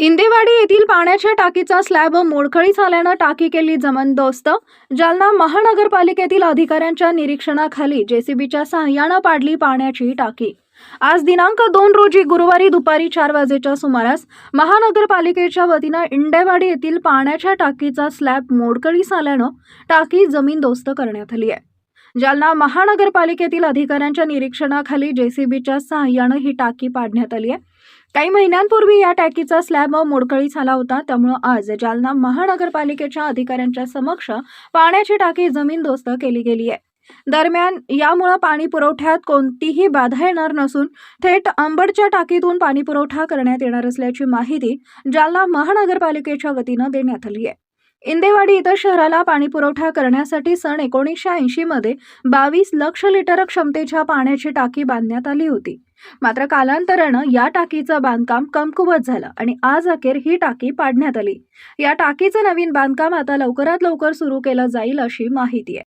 इंदेवाडी येथील पाण्याच्या टाकीचा स्लॅब मोडखळी झाल्यानं टाकी केली जमनदोस्त. जालना महानगरपालिकेतील अधिकाऱ्यांच्या निरीक्षणाखाली जेसीबीच्या सहाय्यानं पाडली पाण्याची टाकी. आज दिनांक दोन रोजी गुरुवारी दुपारी चार वाजेच्या सुमारास महानगरपालिकेच्या वतीनं इंडेवाडी येथील पाण्याच्या टाकीचा स्लॅब मोडकळी झाल्यानं टाकी जमीनदोस्त करण्यात आली आहे. जालना महानगरपालिकेतील अधिकाऱ्यांच्या निरीक्षणाखाली जेसीबीच्या सहाय्यानं ही टाकी पाडण्यात आली आहे. काही महिन्यांपूर्वी या टाकीचा स्लॅब मोडकळी झाला होता. त्यामुळं आज जालना महानगरपालिकेच्या अधिकाऱ्यांच्या समक्ष पाण्याची टाकी जमीनदोस्त केली गेली आहे. दरम्यान यामुळं पाणी पुरवठ्यात कोणतीही बाधा येणार नसून थेट अंबडच्या टाकीतून पाणी पुरवठा करण्यात येणार असल्याची माहिती जालना महानगरपालिकेच्या वतीनं देण्यात आली आहे. इंदेवाडी इथं शहराला पाणी पुरवठा करण्यासाठी सन एकोणीसशे ऐंशी मध्ये बावीस लक्ष लिटर क्षमतेच्या पाण्याची टाकी बांधण्यात आली होती. मात्र कालांतरानं या टाकीचं बांधकाम कमकुवत झालं आणि आज अखेर ही टाकी पाडण्यात आली. या टाकीचं नवीन बांधकाम आता लवकरात लवकर सुरू केलं जाईल अशी माहिती आहे.